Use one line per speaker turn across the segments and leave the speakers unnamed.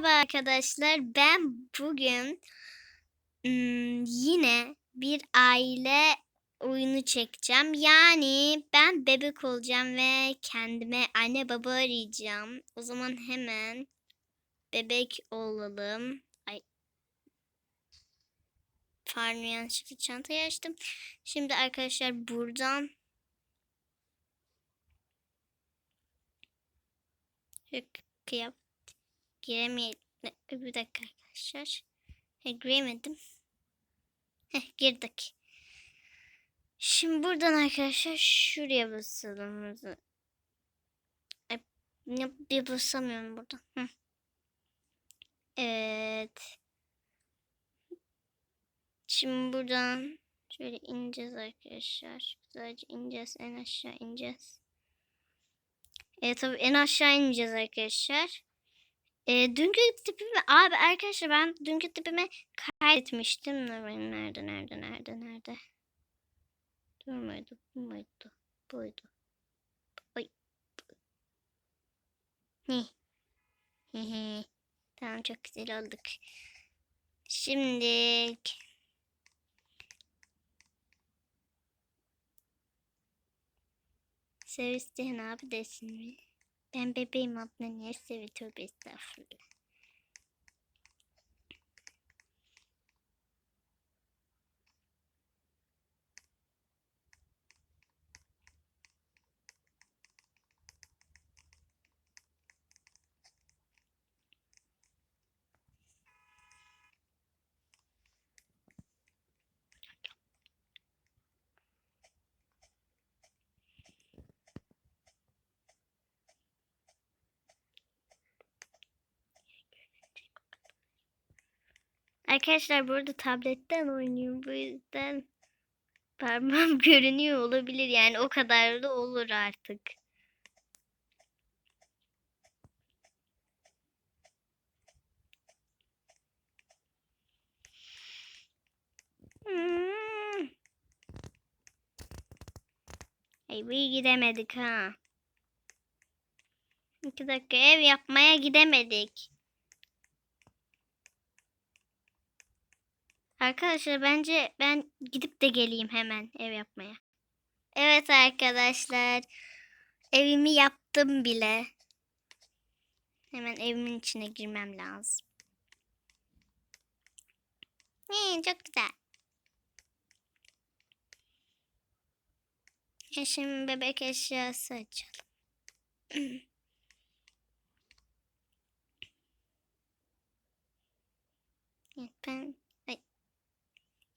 Merhaba arkadaşlar. Ben bugün yine bir aile oyunu çekeceğim. Yani ben bebek olacağım ve kendime anne baba arayacağım. O zaman hemen bebek olalım. Ay. Pardon yanlışlıkla çantayı açtım. Şimdi arkadaşlar buradan kıyap giremeyelim. Bir dakika arkadaşlar. He, giremedim. Heh, girdik. Şimdi buradan arkadaşlar şuraya basalım. Ay, ne- basamıyorum buradan. Hı. Evet. Şimdi buradan şöyle ineceğiz arkadaşlar. Güzelce ineceğiz. En aşağı ineceğiz. Evet tabii en aşağı ineceğiz arkadaşlar. E, dünkü tipimi abi arkadaşlar ben dünkü tipimi kaydetmiştim. Nerede nerede nerede nerede? Dur muydu bu muydu? Buydu. Ne? Hehe. tamam çok güzel olduk. Şimdi isteyen abi desin mi? Ben bebeğim abla niye sevi tövbe estağfurullah. Arkadaşlar burada tabletten oynuyorum. Bu yüzden parmağım görünüyor olabilir. Yani o kadar da olur artık. Hmm. Ay iyi gidemedik ha. İki dakika ev yapmaya gidemedik. Arkadaşlar bence ben gidip de geleyim hemen ev yapmaya. Evet arkadaşlar. Evimi yaptım bile. Hemen evimin içine girmem lazım. Hmm, çok güzel. Şimdi bebek eşyası açalım. Evet, ben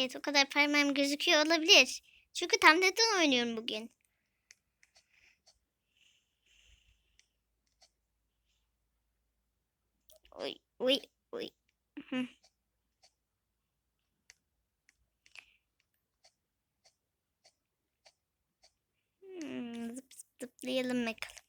Evet o kadar parmağım gözüküyor olabilir. Çünkü tabletten oynuyorum bugün. Oy oy oy. Hı. Hmm, zıp zıp zıplayalım bakalım.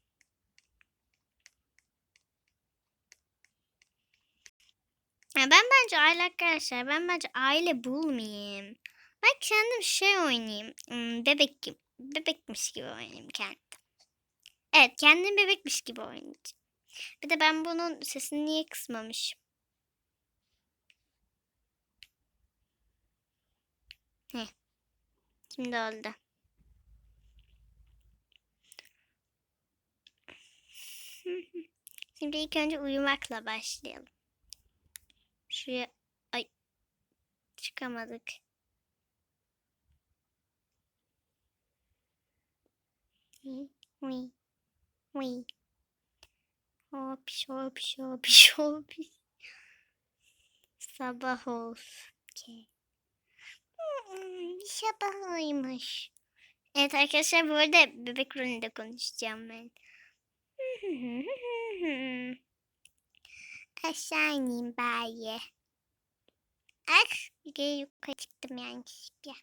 Ya ben bence aile arkadaşlar ben bence aile bulmayayım. Ben kendim şey oynayayım. Bebek gibi. Bebekmiş gibi oynayayım kendim. Evet kendim bebekmiş gibi oynayacağım. Bir de ben bunun sesini niye kısmamışım? Heh. Şimdi oldu. Şimdi ilk önce uyumakla başlayalım. Şuraya ay çıkamadık. Uy. Uy. Hopiş hopiş hopiş hopiş. Sabah olsun ki. Hmm, Sabah uyumuş. Evet arkadaşlar bu arada bebek rolünde konuşacağım ben. Aşağı ineyim bari. Ah, bir de yukarı çıktım yanlışlıkla.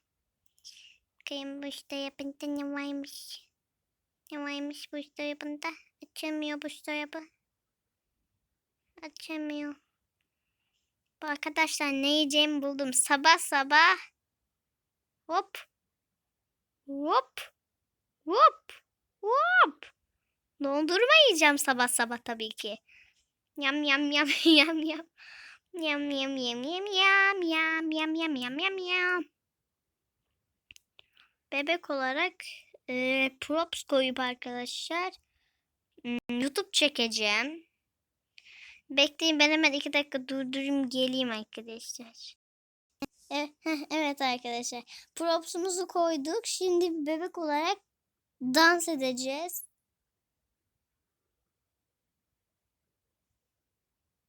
Bakayım bu yapınca ne varmış. Ne varmış bu yapınca? Açamıyor bu yapı. Açamıyor. Bu arkadaşlar ne yiyeceğimi buldum. Sabah sabah. Hop. Hop. Hop. Hop. Dondurma yiyeceğim sabah sabah tabii ki. Yam yam yam yam yam. Yam yam yam yam yam yam yam yam yam yam yam. Bebek olarak e, props koyup arkadaşlar hmm, YouTube çekeceğim. Bekleyin ben hemen iki dakika durdurayım geleyim arkadaşlar. Evet, evet arkadaşlar. Props'umuzu koyduk. Şimdi bebek olarak dans edeceğiz.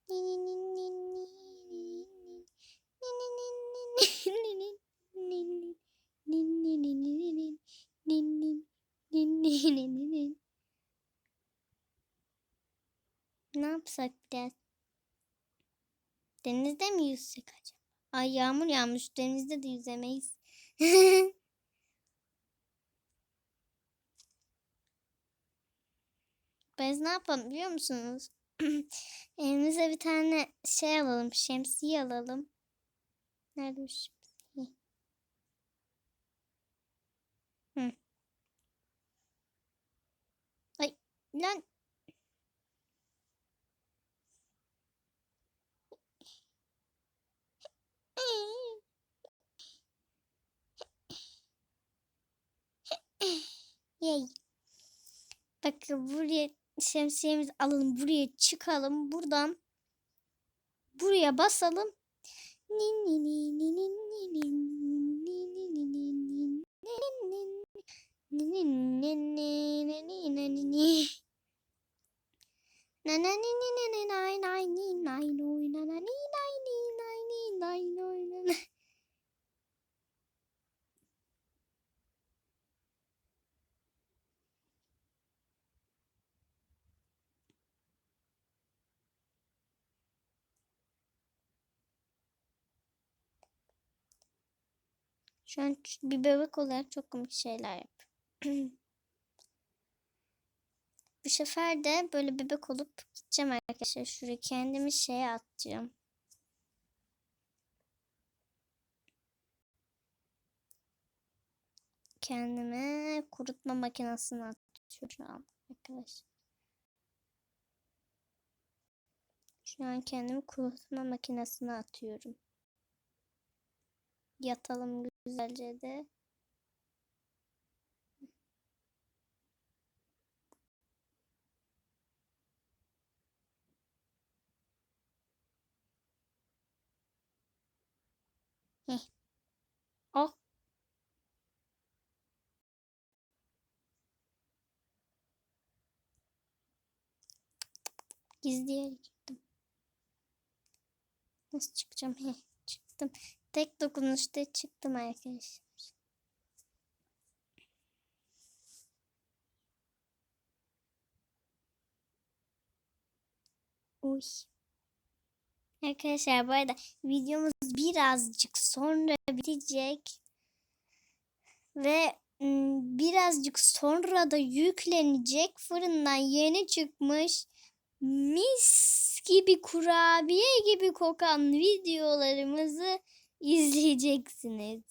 Ne yapsak biraz? Denizde mi yüzsek acaba? Ay yağmur yağmış. Denizde de yüzemeyiz. Biz ne yapalım biliyor musunuz? Elimize bir tane şey alalım. Şemsiye alalım. Nerede şemsiye? Hı. Ay lan. Yay. Bakın buraya şemsiyemizi alalım. Buraya çıkalım. Buradan buraya basalım. Şu an bir bebek olarak çok komik şeyler yap. Bu sefer de böyle bebek olup gideceğim arkadaşlar. Şuraya kendimi şeye atacağım. Kendime kurutma makinesine atıyorum arkadaşlar. Şu an kendimi kurutma makinesine atıyorum. Yatalım güzelce de. Heh. Oh. Gizli yere gittim. Nasıl çıkacağım? Heh, çıktım. Tek dokunuşta çıktım arkadaşlar. Uy. Arkadaşlar bu arada videomuz birazcık sonra bitecek. Ve birazcık sonra da yüklenecek. Fırından yeni çıkmış mis gibi kurabiye gibi kokan videolarımızı izleyeceksiniz.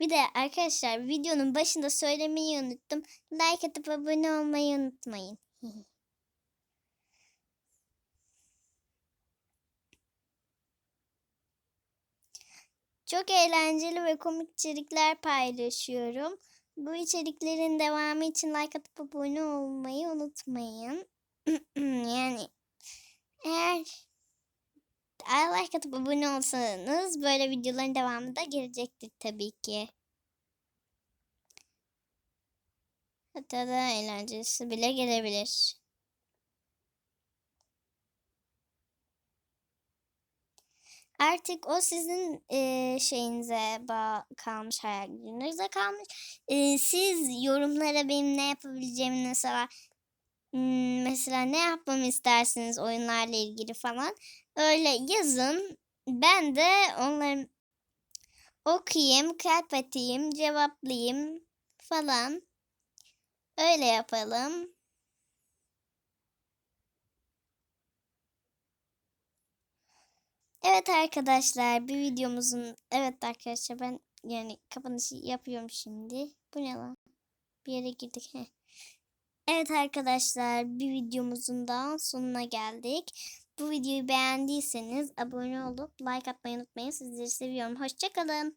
Bir de arkadaşlar videonun başında söylemeyi unuttum. Like atıp abone olmayı unutmayın. Çok eğlenceli ve komik içerikler paylaşıyorum. Bu içeriklerin devamı için like atıp abone olmayı unutmayın. yani eğer like atıp abone olsanız böyle videoların devamı da gelecektir tabii ki. Hatta da eğlencelisi bile gelebilir. Artık o sizin e, şeyinize kalmış, hayal gücünüze kalmış. E, siz yorumlara benim ne yapabileceğimi mesela mesela ne yapmamı istersiniz oyunlarla ilgili falan öyle yazın. Ben de onları okuyayım, kalp atayım, cevaplayayım falan. Öyle yapalım. Evet arkadaşlar bir videomuzun evet arkadaşlar ben yani kapanışı yapıyorum şimdi. Bu ne lan? Bir yere girdik. Heh. Evet arkadaşlar bir videomuzun daha sonuna geldik. Bu videoyu beğendiyseniz abone olup like atmayı unutmayın. Sizleri seviyorum. Hoşçakalın.